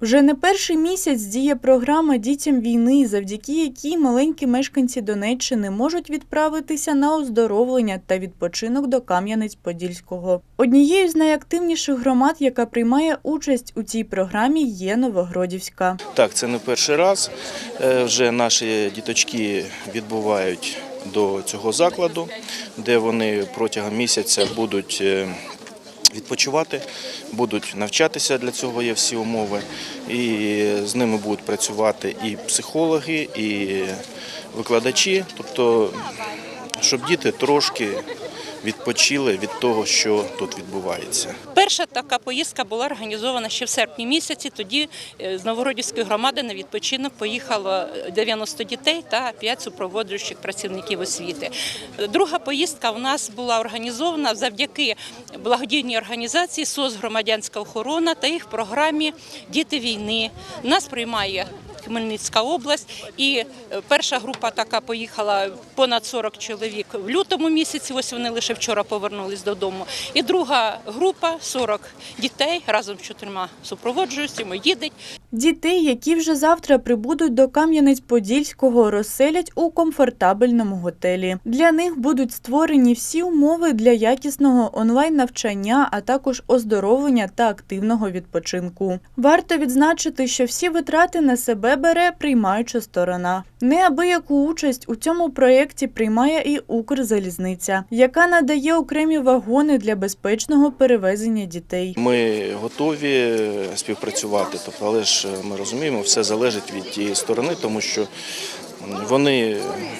Вже не перший місяць діє програма Дітям війни, завдяки якій маленькі мешканці Донеччини можуть відправитися на оздоровлення та відпочинок до Кам'янець-Подільського. Однією з найактивніших громад, яка приймає участь у цій програмі, є Новогродівська. Так, це не перший раз. Е, Вже наші діточки відбувають до цього закладу, де вони протягом місяця будуть е, відпочивати, будуть навчатися. Для цього є всі умови. І з ними будуть працювати і психологи, і викладачі. Тобто, щоб діти трошки відпочили від того, що тут відбувається. Перша така поїздка була організована ще в серпні місяці. Тоді е, з Новгородівської громади на відпочинок поїхало 90 дітей та 5 супроводжуючих працівників освіти. Друга поїздка у нас була організована завдяки благодійній організації СОС Громадянська охорона та їх програмі Діти війни. Нас приймає Хмельницька область, і е, перша група така поїхала понад 40 чоловік в лютому місяці. Ось вони лише вчора повернулись додому. І друга група 40 дітей разом з чотирма супроводжуючими їдуть. Дітей, які вже завтра прибудуть до Кам'янець-Подільського, розселять у комфортабельному готелі. Для них будуть створені всі умови для якісного онлайн-навчання, а також оздоровлення та активного відпочинку. Варто відзначити, що всі витрати на себе бере приймаюча сторона. Неабияку участь у цьому проєкті приймає і Укрзалізниця, яка надає окремі вагони для безпечного перевезення дітей. Ми готові співпрацювати, тобто, але ж ми розуміємо, все залежить від тієї сторони, тому що вони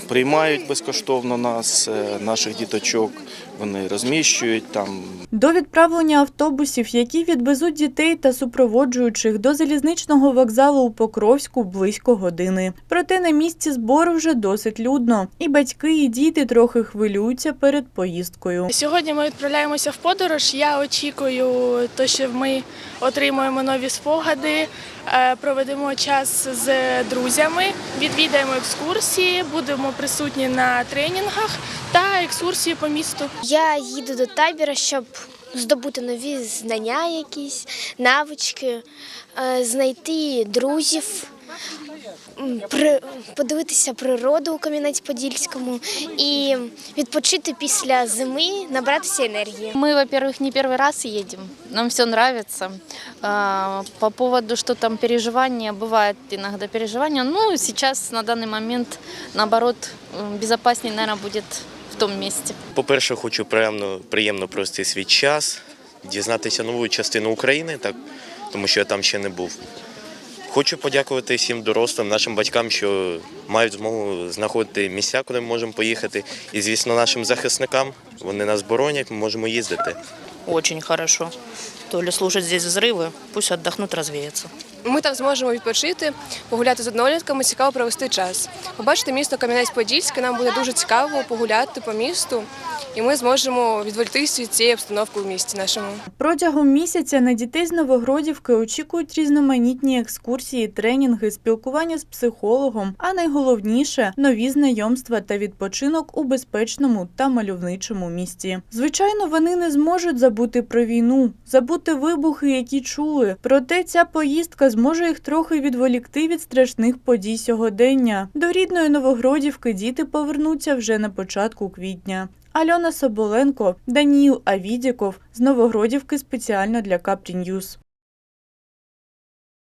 приймають безкоштовно нас, е, наших діточок, вони розміщують там. До відправлення автобусів, які відвезуть дітей та супроводжуючих до залізничного вокзалу у Покровську близько години. Проте на місці збору вже досить людно, і батьки, і діти трохи хвилюються перед поїздкою. Сьогодні ми відправляємося в подорож. Я очікую, то, що ми отримуємо нові спогади, проведемо час з друзями, відвідаємо екскурсії, будемо присутні на тренінгах та екскурсії по місту. Я їду до табіра, щоб здобути нові знання, якісь навички, е, знайти друзів, при- подивитися природу у Кам'янець-Подільському і відпочити після зими, набратися енергії. Мы, во-первых, не первый раз едем, нам все нравится. А, По поводу, что там переживания, бывает иногда переживания, ну, сейчас на данный момент, наоборот, м, безопаснее, наверное, будет в том месте. По-перше, хочу приємно, приємно провести свій час, дізнатися нову частину України, так, тому що я там ще не був. Хочу подякувати всім дорослим, нашим батькам, що мають змогу знаходити місця, куди ми можемо поїхати. І, звісно, нашим захисникам. Вони нас боронять, ми можемо їздити. Очень хорошо. То ли слушать здесь взрывы, пусть отдохнут, развеются. Ми там зможемо відпочити, погуляти з однолітками, цікаво провести час. Побачити місто Кам'янець-Подільське, нам буде дуже цікаво погуляти по місту, і ми зможемо відволіктися від цієї обстановки у місті нашому. Протягом місяця на дітей з Новогродівки очікують різноманітні екскурсії, тренінги, спілкування з психологом, а найголовніше нові знайомства та відпочинок у безпечному та мальовничому місті. Звичайно, вони не зможуть забути про війну, забути вибухи, які чули. Проте ця поїздка зможе їх трохи відволікти від страшних подій сьогодення. До рідної Новогродівки діти повернуться вже на початку квітня. Альона Соболенко, Даніл Авідіков з Новогродівки спеціально для Капрі.